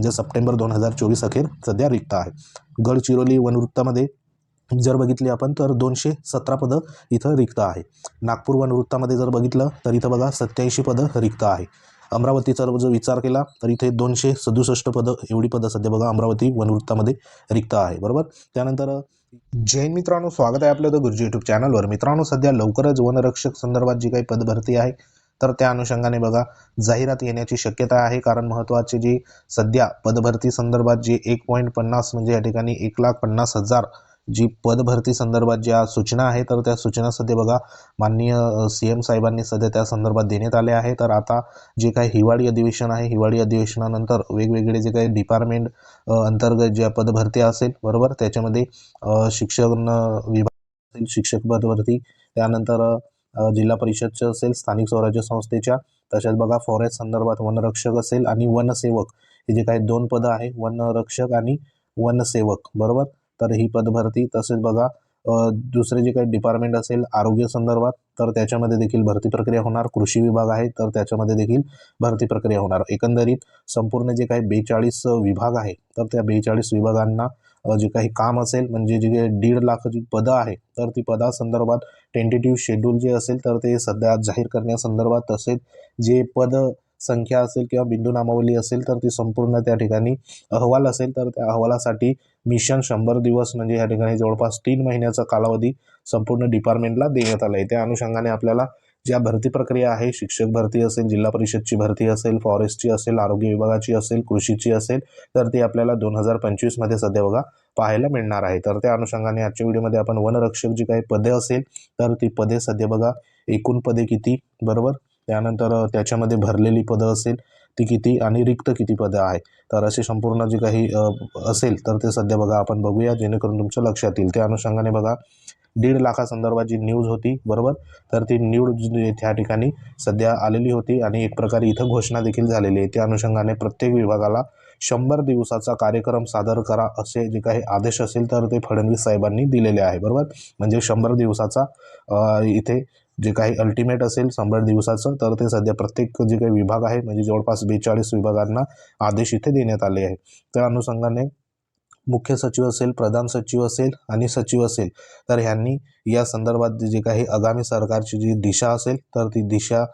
म्हणजे सप्टेंबर दोन हजार चोवीस अखेर सध्या रिक्त आहे. गडचिरोली वनवृत्तामध्ये जर बघितली आपण तर दोनशे सतरा पदं इथं रिक्त आहे. नागपूर वनवृत्तामध्ये जर बघितलं तर इथं बघा सत्याऐंशी पदं रिक्त आहे. अमरावतीचा जर विचार केला तर इथे दोनशे सदुसष्ट पदं एवढी पदं सध्या बघा अमरावती वनवृत्तामध्ये रिक्त आहे. बरोबर? त्यानंतर जैन मित्रांनो स्वागत आहे आपलं द गुरुजी यूट्यूब चॅनलवर मित्रांनो सध्या लवकरच वनरक्षक संदर्भात जी काही पदभरती आहे तर त्या अनुषंगाने बघा जाहिरात येण्याची शक्यता आहे. कारण महत्त्वाची जी सध्या पदभरती संदर्भात जी एक पॉईंट पन्नास म्हणजे या ठिकाणी एक लाख पन्नास हजार जी पदभरती संदर्भात ज्या सूचना आहे तर त्या सूचना सध्या बघा माननीय सी एम साहेबांनी सध्या त्या संदर्भात देण्यात आले आहे. तर आता जे काही हिवाळी अधिवेशन आहे हिवाळी अधिवेशनानंतर वेगवेगळे जे काही डिपार्टमेंट अंतर्गत ज्या पदभरती असेल बरोबर? त्याच्यामध्ये शिक्षण विभाग शिक्षक पदभरती. त्यानंतर जिल्हा परिषदचं असेल स्थानिक स्वराज्य संस्थेच्या तसेच बघा फॉरेस्ट संदर्भात वनरक्षक असेल आणि वनसेवक. हे जे काही दोन पदं आहे वनरक्षक आणि वनसेवक बरोबर? तर ही पदभरती तसेच बघा दुसरे जे काही डिपार्टमेंट असेल आरोग्य संदर्भात तर त्याच्यामध्ये देखील भरती प्रक्रिया होणार. कृषी विभाग आहे तर त्याच्यामध्ये देखील भरती प्रक्रिया होणार. एकंदरीत संपूर्ण जे काही बेचाळीस विभाग आहे तर त्या बेचाळीस विभागांना जे काही काम असेल म्हणजे जे काही दीड लाख जी पदं आहे तर ती पदासंदर्भात टेंटेटिव्ह शेड्यूल जे असेल तर ते सध्या जाहीर करण्यासंदर्भात तसेच जे पद संख्या असेल किंवा बिंदू नामावली असेल तर ती संपूर्ण त्या ठिकाणी अहवाल असेल तर त्या अहवालासाठी मिशन शंभर दिवस म्हणजे या ठिकाणी जवळपास तीन महिन्याचा कालावधी संपूर्ण डिपार्टमेंटला देण्यात आला आहे. त्या अनुषंगाने आपल्याला ज्या भरती प्रक्रिया आहे शिक्षक भरती असेल जिल्हा परिषदची भरती असेल फॉरेस्टची असेल आरोग्य विभागाची असेल कृषीची असेल तर ती आपल्याला दोन हजार पंचवीसमध्ये सध्या बघा पाहायला मिळणार आहे. तर त्या अनुषंगाने आजच्या व्हिडिओमध्ये आपण वनरक्षक जी काही पदे असेल तर ती पदे सध्या बघा एकूण पदे किती? बरोबर? त्यानंतर त्याच्यामध्ये भरलेली पदं असेल ती किती? आणि रिक्त किती पदं आहे? तर असे संपूर्ण जे काही असेल तर ते सध्या बघा आपण बघूया जेणेकरून तुमच्या लक्षात येईल. त्या अनुषंगाने बघा दीड लाखासंदर्भात जी न्यूज होती बरोबर? तर ती न्यूज त्या ठिकाणी सध्या आलेली होती आणि एक प्रकारे इथं घोषणा देखील झालेली आहे. त्या अनुषंगाने प्रत्येक विभागाला शंभर दिवसाचा कार्यक्रम सादर करा असे जे काही आदेश असेल तर ते फडणवीस साहेबांनी दिलेले आहे बरोबर? म्हणजे शंभर दिवसाचा इथे जे काही अल्टिमेट असेल शंभर दिवसाचं तर ते सध्या प्रत्येक जे काही विभाग आहे म्हणजे जवळपास बेचाळीस विभागांना आदेश इथे देण्यात आले आहे. त्या अनुषंगाने मुख्य सचिव असेल प्रधान सचिव असेल आणि सचिव असेल तर ह्यांनी या संदर्भात जे काही आगामी सरकारची जी दिशा असेल तर ती दिशा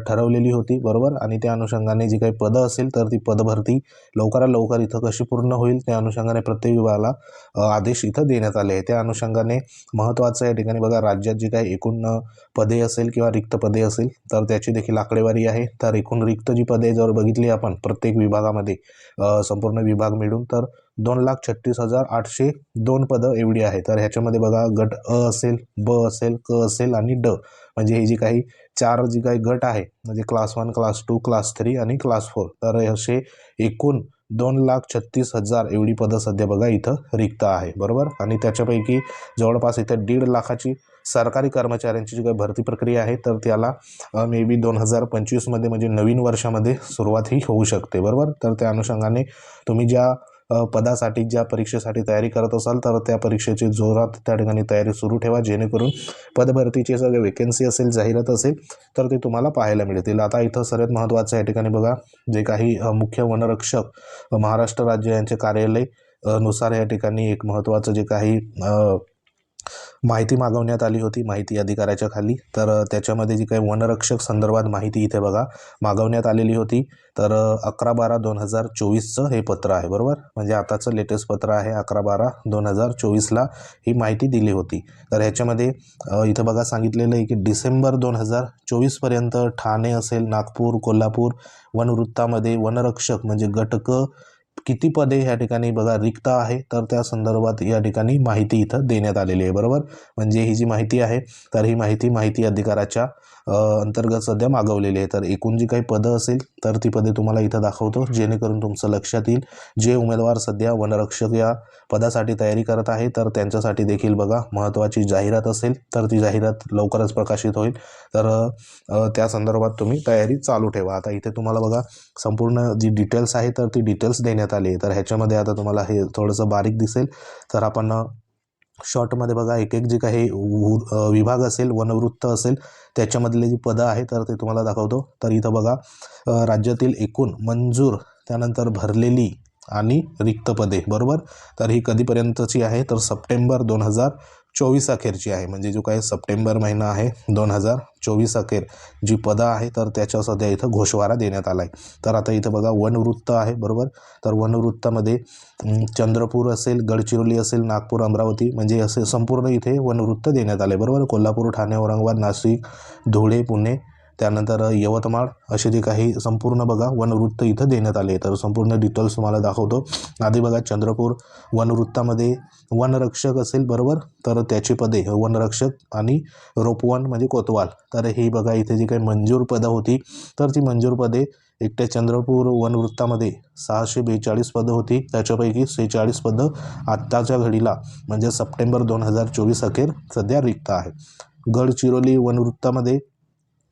ठरवलेली होती बरोबर? आणि त्या अनुषंगाने जी काही पदं असेल तर ती पदभरती लवकरात लवकर इथं कशी पूर्ण होईल त्या अनुषंगाने प्रत्येक विभागाला आदेश इथं देण्यात आले आहे त्या अनुषंगाने महत्त्वाचं या ठिकाणी बघा राज्यात जी काही एकूण पदे असेल किंवा रिक्त पदे असेल तर त्याची देखील आकडेवारी आहे. तर एकूण रिक्त जी पदे जर बघितली आपण प्रत्येक विभागामध्ये संपूर्ण विभाग मिळून तर दोन लाख छत्तीस हजार आठशे दोन पदं एवढी आहे तर ह्याच्यामध्ये बघा गट अ असेल ब असेल क असेल आणि ड. म्हणजे हे जी काही चार जी काही गट आहे म्हणजे class one class two class three आणि क्लास फोर तर असे एकूण दोन लाख छत्तीस हजार एवढी पदं सध्या बघा इथं रिक्त आहे. बरोबर? आणि त्याच्यापैकी जवळपास इथं दीड लाखाची सरकारी कर्मचाऱ्यांची जी काही भरती प्रक्रिया आहे तर त्याला मे बी दोन हजार पंचवीसमध्ये म्हणजे नवीन वर्षामध्ये सुरुवात ही होऊ शकते. बरोबर? तर त्या अनुषंगाने तुम्ही ज्या पदासाठी ज्या परीक्षेसाठी तयारी करत असाल तर त्या परीक्षेची जोरात त्या ठिकाणी तयारी सुरू ठेवा जेणेकरून पदभरतीचे सगळे वेकेन्सी असेल जाहिरात असेल तर ते तुम्हाला पाहायला मिळतील. आता इथं सर्वात महत्त्वाचं या ठिकाणी बघा जे काही मुख्य वनरक्षक महाराष्ट्र राज्य यांचे कार्यालयनुसार या ठिकाणी एक महत्त्वाचं जे काही माहिती मागवण्यात आली होती माहिती अधिकाऱ्याच्या खाली. तर त्याच्यामध्ये जी काही वनरक्षक संदर्भात माहिती इथे बघा मागवण्यात आलेली होती. तर अकरा बारा दोन हजार चोवीसचं हे पत्र आहे बरोबर? म्हणजे आताचं लेटेस्ट पत्र आहे अकरा बारा दोन हजार चोवीसला ही माहिती दिली होती. तर ह्याच्यामध्ये इथं बघा सांगितलेलं आहे की डिसेंबर दोन हजार चोवीसपर्यंत ठाणे असेल नागपूर कोल्हापूर वनवृत्तामध्ये वनरक्षक म्हणजे गटक किती पदे ह्या ठिकाणी बघा रिक्त आहे तर त्या संदर्भात या ठिकाणी माहिती इथं देण्यात आलेली आहे बरोबर? म्हणजे ही जी माहिती आहे तर ही माहिती माहिती अधिकाराच्या अंतर्गत सध्या मागवलेली आहे. तर एकूण जी काही पदं असेल तर ती पदे तुम्हाला इथं दाखवतो जेणेकरून तुमचं लक्षात येईल जे उमेदवार सध्या वनरक्षक या पदासाठी तयारी करत आहे तर त्यांच्यासाठी देखील बघा महत्त्वाची जाहिरात असेल तर ती जाहिरात लवकरच प्रकाशित होईल. तर त्या संदर्भात तुम्ही तयारी चालू ठेवा. आता इथे तुम्हाला बघा संपूर्ण जी डिटेल्स आहे तर ती डिटेल्स देण्यात आली. तर ह्याच्यामध्ये आता तुम्हाला हे थोडंसं बारीक दिसेल. तर आपण शॉर्टमध्ये बघा एक एक जे काही विभाग असेल वनवृत्त असेल त्याच्यामधले जी पदं आहे तर ते तुम्हाला दाखवतो. तर इथं बघा राज्यातील एकूण मंजूर त्यानंतर भरलेली आणि रिक्त पदे बरोबर? तर ही कधीपर्यंतची आहे? तर सप्टेंबर दोन हजार चोवीस अखेरची आहे. म्हणजे जो काही सप्टेंबर महिना आहे दोन हजार चोवीस अखेर जी पदं आहे तर त्याच्या सध्या इथं घोषवारा देण्यात आला आहे. तर आता इथं बघा वनवृत्त आहे बरोबर? तर वनवृत्तामध्ये चंद्रपूर असेल गडचिरोली असेल नागपूर अमरावती म्हणजे असे संपूर्ण इथे वनवृत्त देण्यात आले. बरोबर? कोल्हापूर ठाणे औरंगाबाद नाशिक धुळे पुणे त्यानंतर यवतमाळ असे जे काही संपूर्ण बघा वनवृत्त इथं देण्यात आले. तर संपूर्ण डिटेल्स तुम्हाला दाखवतो. आधी बघा चंद्रपूर वनवृत्तामध्ये वनरक्षक असेल बरोबर तर त्याची पदे वनरक्षक आणि रोपवन म्हणजे कोतवाल. तर ही बघा इथे जी काही मंजूर पदं होती तर ती मंजूर पदे एकट्या चंद्रपूर वनवृत्तामध्ये सहाशे बेचाळीस पदं होती. त्याच्यापैकी सेहेचाळीस पदं आत्ताच्या घडीला म्हणजे सप्टेंबर दोन हजार चोवीस अखेर सध्या रिक्त आहे. गडचिरोली वनवृत्तामध्ये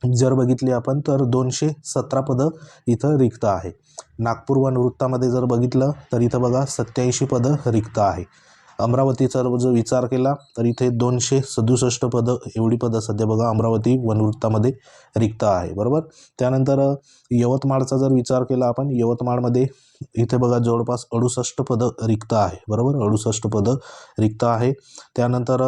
जर बघितली आपण तर दोनशे सतरा पदं इथं रिक्त आहे. नागपूर वनवृत्तामध्ये जर बघितलं तर इथं बघा सत्याऐंशी पदं रिक्त आहे. अमरावतीचा जर विचार केला तर इथे दोनशे सदुसष्ट पदं एवढी पदं सध्या बघा अमरावती वनवृत्तामध्ये रिक्त आहे बरोबर? त्यानंतर यवतमाळचा जर विचार केला आपण यवतमाळमध्ये इथे बघा जवळपास अडुसष्ट पदं रिक्त आहे बरोबर? अडुसष्ट पदं रिक्त आहे. त्यानंतर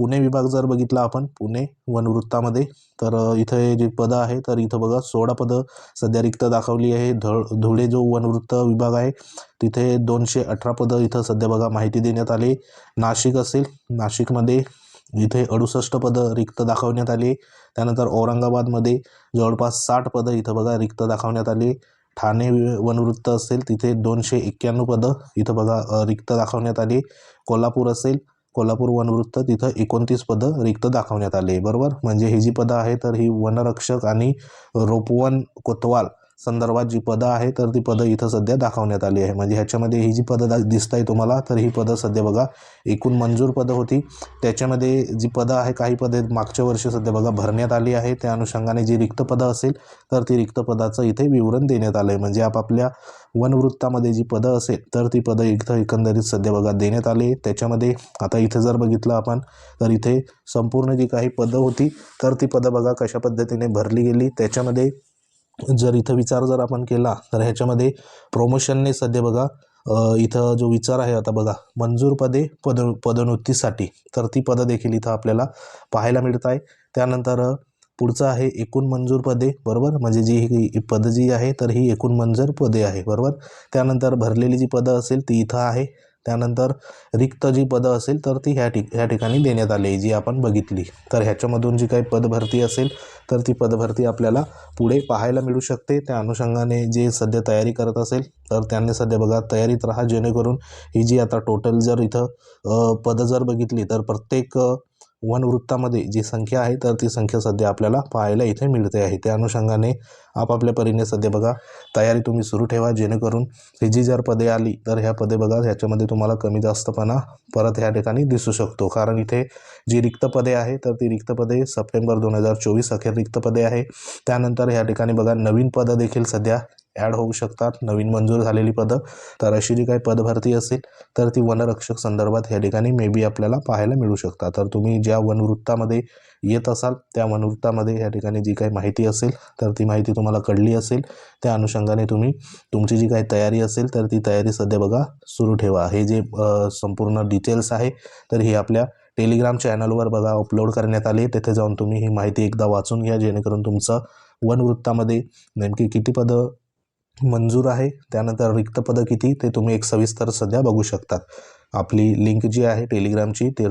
पुणे विभाग जर बघितला आपण पुणे वनवृत्तामध्ये तर इथे जे पदं आहे तर इथं बघा सोळा पदं सध्या रिक्त दाखवली आहे. धळ धुळे जो वनवृत्त विभाग आहे तिथे दोनशे अठरा पदं इथं सध्या बघा माहिती देण्यात आली. नाशिक असेल नाशिकमध्ये इथे अडुसष्ट पदं रिक्त दाखवण्यात आली. त्यानंतर औरंगाबादमध्ये जवळपास साठ पदं इथं बघा रिक्त दाखवण्यात आली. ठाणे वनवृत्त असेल तिथे दोनशे एक्क्याण्णव पदं इथं बघा रिक्त दाखवण्यात आली. कोल्हापूर असेल कोल्हापूर वनवृत्त तिथं एकोणतीस पदं रिक्त दाखवण्यात आले. बरोबर? म्हणजे ही जी पदं आहे तर ही वनरक्षक आणि रोपवन कोतवाल संदर्भात जी पदं आहे तर ती पदं इथं सध्या दाखवण्यात आली आहे. म्हणजे ह्याच्यामध्ये ही जी पदं दिसत आहे तुम्हाला तर ही पदं सध्या बघा एकूण मंजूर पदं होती. त्याच्यामध्ये जी पदं आहे काही पदे मागच्या वर्षी सध्या बघा भरण्यात आली आहे. त्या अनुषंगाने जी रिक्त पदं असेल तर ती रिक्त पदाचं इथे विवरण देण्यात आलं आहे म्हणजे आपापल्या वनवृत्तामध्ये जी पदं असेल तर ती पदं इथं एकंदरीत सध्या बघा देण्यात आली त्याच्यामध्ये आता इथे जर बघितलं आपण तर इथे संपूर्ण जी काही पदं होती तर ती पदं बघा कशा पद्धतीने भरली गेली. त्याच्यामध्ये जर इथं विचार जर आपण केला तर ह्याच्यामध्ये प्रोमोशनने सध्या बघा इथं जो विचार आहे आता बघा मंजूर पदे पद पदोन्नतीसाठी. तर ती पदं देखील इथं आपल्याला पाहायला मिळत आहे त्यानंतर पुढचं आहे एकूण मंजूर पदे बरोबर? म्हणजे जी ही पदं जी आहे तर ही एकूण मंजूर पदे आहे बरोबर? त्यानंतर भरलेली जी पदं असेल ती इथं आहे. त्यानंतर रिक्त जी पदं असेल तर ती ह्या ठिक ह्या ठिकाणी देण्यात आली जी आपण बघितली. तर ह्याच्यामधून जी काही पदभरती असेल तर ती पदभरती आपल्याला पुढे पाहायला मिळू शकते. त्या अनुषंगाने जे सध्या तयारी करत असेल तर त्यांनी सध्या बघा तयारीत राहा जेणेकरून ही जी आता टोटल जर इथं पदं जर बघितली तर प्रत्येक वनवृत्तामध्ये जी संख्या आहे तर ती संख्या सध्या आपल्याला पाहायला इथे मिळते आहे. त्या अनुषंगाने आपापल्या परीने सध्या बघा तयारी तुम्ही सुरू ठेवा जेणेकरून ही जी जर पदे आली तर ह्या पदे बघा ह्याच्यामध्ये तुम्हाला कमी जास्तपणा परत ह्या ठिकाणी दिसू शकतो. कारण इथे जी रिक्त पदे आहे तर ती रिक्त पदे सप्टेंबर दोन हजार चोवीस अखेर रिक्त पदे आहे. त्यानंतर ह्या ठिकाणी बघा नवीन पदं देखील सध्या ॲड होऊ शकतात. नवीन मंजूर झालेली पदं. तर अशी जी काही पदभरती असेल तर ती वनरक्षक संदर्भात ह्या ठिकाणी मे बी आपल्याला पाहायला मिळू शकतात. तर तुम्ही ज्या वनवृत्तामध्ये येत असाल त्या वनवृत्तामध्ये ह्या ठिकाणी जी काही माहिती असेल तर ती माहिती तुम्हाला कळली असेल. त्या अनुषंगाने तुम्ही तुमची जी काही तयारी असेल तर ती तयारी सध्या बघा सुरू ठेवा. हे जे संपूर्ण डिटेल्स आहे तर ही आपल्या टेलिग्राम चॅनलवर बघा अपलोड करण्यात आली. तेथे जाऊन तुम्ही ही माहिती एकदा वाचून घ्या जेणेकरून तुमचं वनवृत्तामध्ये नेमकी किती पदं मंजूर आहे. त्यानंतर रिक्त पदं किती? ते तुम्ही एक सविस्तर सध्या बघू शकतात. आपली लिंक जी आहे टेलिग्रामची ते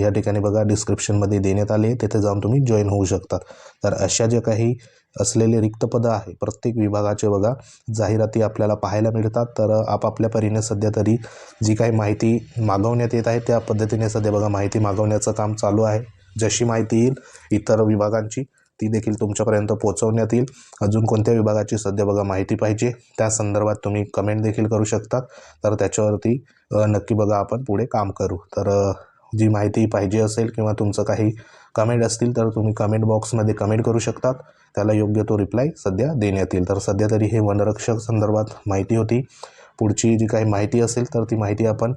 या ठिकाणी बघा. डिस्क्रिप्शनमध्ये देण्यात आले. तिथे तेथे जाऊन तुम्ही जॉईन होऊ शकतात. तर अशा ज्या काही असलेले रिक्त पदं आहे प्रत्येक विभागाचे बघा. जाहिराती आपल्याला पाहायला मिळतात. तर आपापल्या परीने सध्या तरी जी काही माहिती मागवण्यात येत आहे त्या पद्धतीने सध्या बघा माहिती मागवण्याचं काम चालू आहे. जशी माहिती येईल इतर विभागांची. ती देखील तुमच्यापर्यंत पोहोचवण्यात येईल. अजून कोणत्या विभागाची सध्या बघा माहिती पाहिजे त्या संदर्भात तुम्ही कमेंट देखील करू शकतात तर त्याच्यावरती नक्की बघा आपण पुढे काम करू. तर जी माहिती पाहिजे असेल किंवा तुमचं काही कमेंट असतील तर तुम्ही कमेंट बॉक्समध्ये कमेंट करू शकतात. त्याला योग्य तो रिप्लाय सध्या देण्यात येईल. तर सध्या तरी हे वनरक्षक संदर्भात माहिती होती. पुढची जी काही माहिती असेल तर ती माहिती आपण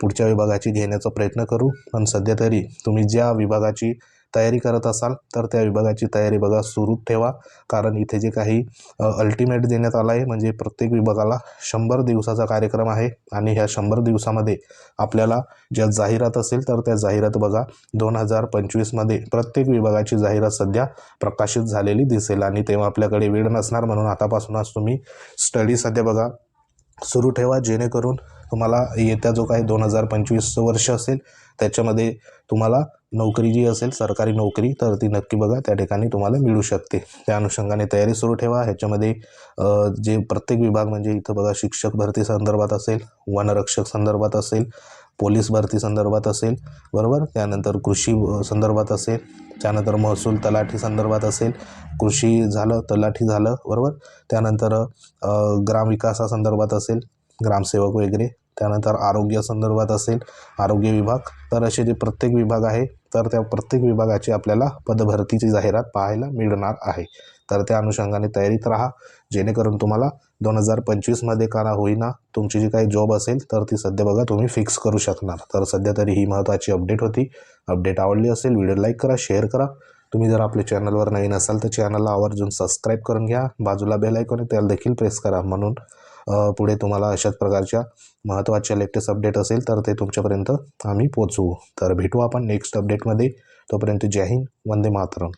पुढच्या विभागाची घेण्याचा प्रयत्न करू. पण सध्या तरी तुम्ही ज्या विभागाची तयारी करत असाल तर त्या विभागाची तयारी बघा सुरू ठेवा. कारण इथे जे काही अल्टिमेट देण्यात आलं आहे म्हणजे प्रत्येक विभागाला शंभर दिवसाचा कार्यक्रम आहे. आणि ह्या शंभर दिवसामध्ये आपल्याला ज्या जाहिरात असेल तर त्या जाहिरात बघा दोन हजार पंचवीसमध्ये प्रत्येक विभागाची जाहिरात सध्या प्रकाशित झालेली दिसेल. आणि तेव्हा आपल्याकडे वेळ नसणार म्हणून आतापासूनच तुम्ही स्टडी सध्या बघा सुरू ठेवा. जेणेकरून तुम्हाला येत्या जो काही दोन हजार पंचवीसचं वर्ष असेल त्याच्यामध्ये तुम्हाला नोकरी जी असेल सरकारी नोकरी तर ती नक्की बघा त्या ठिकाणी तुम्हाला मिळू शकते. त्या अनुषंगाने तयारी सुरू ठेवा. ह्याच्यामध्ये जे प्रत्येक विभाग म्हणजे इथं बघा शिक्षक भरती संदर्भात असेल वनरक्षक संदर्भात असेल पोलीस भरती संदर्भात असेल बरोबर? त्यानंतर कृषी संदर्भात असेल त्यानंतर महसूल तलाठी संदर्भात असेल कृषी झालं तलाठी झालं बरोबर? त्यानंतर ग्रामविकासासंदर्भात असेल ग्रामसेवक वगैरे त्यानंतर आरोग्य संदर्भात असेल आरोग्य विभाग तर असे जे प्रत्येक विभाग आहे तर त्या प्रत्येक विभागाची आपल्याला पदभरतीची जाहिरात पाहायला मिळणार आहे. तर त्या अनुषंगाने तयारीत राहा. जेणेकरून तुम्हाला दोन हजार पंचवीसमध्ये का ना होईना तुमची जी काही जॉब असेल तर ती सध्या बघा तुम्ही फिक्स करू शकणार. तर सध्या तरी ही महत्त्वाची अपडेट होती. अपडेट आवडली असेल व्हिडिओ लाईक करा शेअर करा. तुम्ही जर आपल्या चॅनलवर नवीन असाल तर चॅनलला आवर्जून सबस्क्राईब करून घ्या. बाजूला बेल आयकॉन त्याला देखील प्रेस करा म्हणून. पुढे तुम्हाला अशाच प्रकारच्या महत्त्वाच्या लेटेस्ट अपडेट असेल तर ते तुमच्यापर्यंत आम्ही पोचवू तर भेटू आपण नेक्स्ट अपडेटमध्ये तोपर्यंत जय हिंद वंदे मातरम.